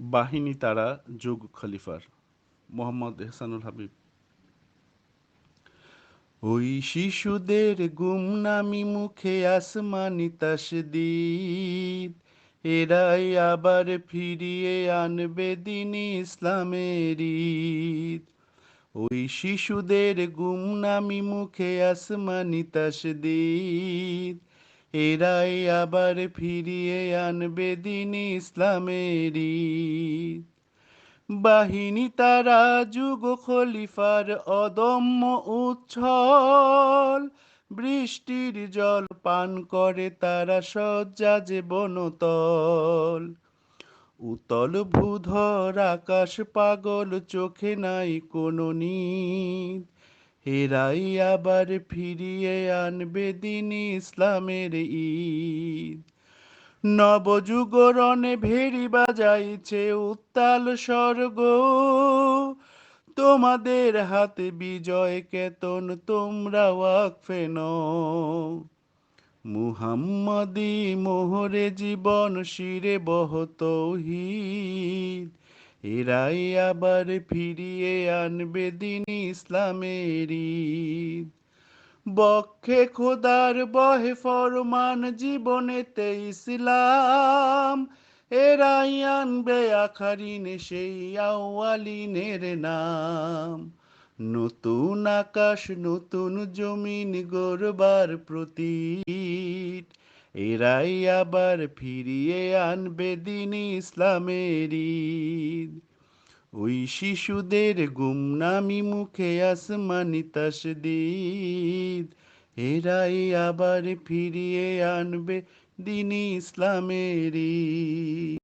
বাহিনী তারা যুগ খলিফার, মোহাম্মদ এহসানুল হাবিব। ওই শিশুদের গুমনামি মুখে আসমানি তাসদিদ, এরাই আবার ফিরিয়ে আনবে দিন ইসলামের ঈদ। ওই শিশুদের গুমনামি মুখে আসমানি তাসদিদ এরাই আবার ফিরিয়ে আনবে দিন ইসলামের ঈদ বাহিনী তারা যুগ খলিফার অদম্য উচ্ছল। বৃষ্টির জল পান করে তারা শয্যা যে বনতল উতল ভূধর আকাশ পাগল চোখে নাই কোনো নিদ। হেরাই আবার ফিরিয়ে আনবে দিন ইসলামের ঈদ। নবযুগরণে ভেরি বাজাইছে উত্তাল স্বর্গ। তোমাদের হাতে বিজয় কেতন, তোমরা ওয়াকফে মুহাম্মদি মোহরে জীবন শিরে বহত এরাই আবার ফিরিয়ে আনবে দিন ইসলামের বক্ষে খোদার বহে ফরমান জীবনেতে ইসলাম। এরাই আনবে আখারিন সেই আওয়ালিনের নাম। নতুন আকাশ, নতুন জমিন গড়বার প্রতীক। এরাই আবার ফিরিয়ে আনবে দিন ইসলামের ঈদ। ওই শিশুদের গুমনামি মুখে আসমানি তাসদিদ। এরাই আবার ফিরিয়ে আনবে দিন ইসলামের ঈদ।